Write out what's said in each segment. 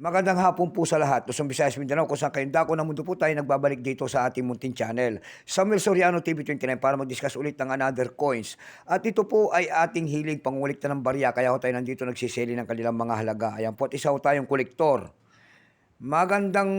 Magandang hapon po sa lahat. Luzon, Visayas, Mindanao, kung saan kayong dako ng mundo po tayo nagbabalik dito sa ating munting channel. Samuel Soriano TV29 para mag-discuss ulit ng another coins. At ito po ay ating hilig pangulikta ng barya kaya ho tayo nandito nagsiseli ng kanilang mga halaga. Ayan po at isa ho tayong kolektor. Magandang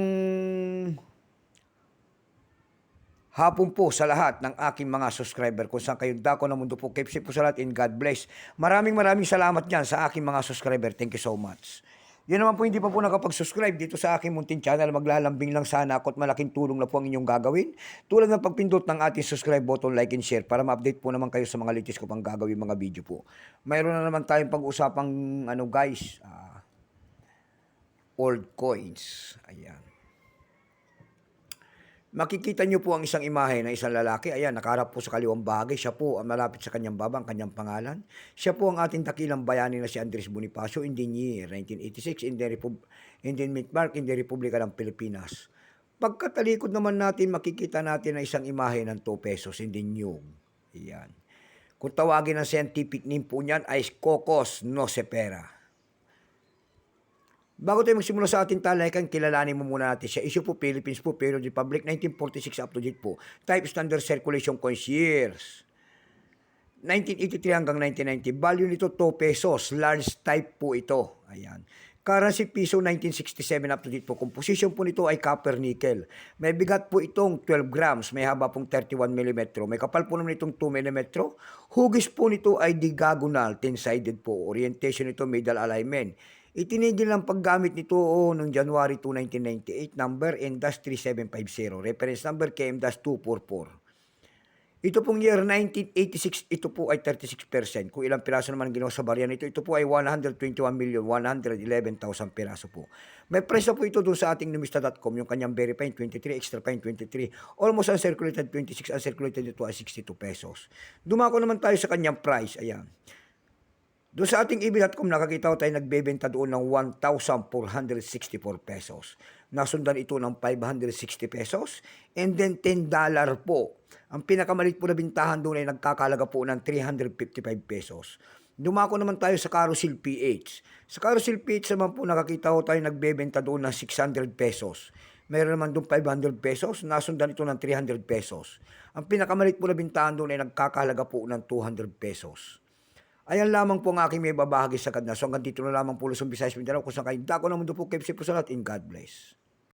hapon po sa lahat ng aking mga subscriber kung saan kayong dako ng mundo po. Keep safe po sa lahat and God bless. Maraming maraming salamat dyan sa aking mga subscriber. Thank you so much. Yan naman po hindi pa po nakapag-subscribe dito sa aking munting channel. Maglalambing lang sana ako at malaking tulong na po ang inyong gagawin. Tulad ng pagpindot ng ating subscribe button, like and share para ma-update po naman kayo sa mga latest ko pang gagawin mga video po. Mayroon na naman tayong pag-usapang ano guys, ah, old coins. Ayan. Makikita niyo po ang isang imahe ng isang lalaki. Ayan, nakaharap po sa kaliwang bahagi. Siya po ang malapit sa kanyang baba, ang kanyang pangalan. Siya po ang ating dakilang bayani na si Andres Bonifacio in the year 1986 in the, Repub- in the Midmark in the Republika ng Pilipinas. Pagkatalikod naman natin, makikita natin na isang imahe ng 2 pesos in the new. Ayan. Kung tawagin ng scientific name po niyan ay Cocos Nosepera. Bago tayo magsimula sa ating talaykan, kilalanin mo muna natin siya. Issue po Philippines po, Period Republic, 1946 up to date po. Type Standard Circulation Coins Years. 1983 hanggang 1990. Value nito 2 pesos. Large type po ito. Ayan. Currency piso 1967 up to date po. Composition po nito ay copper nickel. May bigat po itong 12 grams. May haba pong 31 mm. May kapal po naman itong 2 mm. Hugis po nito ay diagonal, 10-sided po. Orientation nito middle alignment. Itinigil ang paggamit nito oh, noong January 2, 1998. Number NDAS3750. Reference number KM-244. Ito pong year 1986, ito po ay 36%. Kung ilang piraso naman ginawa sa barya nito, ito po ay 121,111,000 piraso po. May presyo po ito doon sa ating numista.com, yung kanyang very fine 23, extra fine 23. Almost uncirculated 26, uncirculated ito ay 62 pesos. Dumako naman tayo sa kanyang price. Ayan. Doon sa ating ibig.com, nakakita ko tayo nagbebenta doon ng 1,464 pesos. Nasundan ito ng 560 pesos. And then 10 dollar po. Ang pinakamalit po na bintahan doon ay nagkakalaga po ng 355 pesos. Dumako naman tayo sa Carousel PH. Sa Carousel PH naman po nakakita ko tayo nagbebenta doon ng 600 pesos. Meron naman doon 500 pesos. Nasundan ito ng 300 pesos. Ang pinakamalit po na bintahan doon ay nagkakalaga po ng 200 pesos. Ayan lamang po ang aking may babahagi sa kadna. So hanggang dito na lamang po Luzon, Visayas, Mindanao. Kung saan kayo dako ng mundo po, keep safe po sa lahat. In God bless.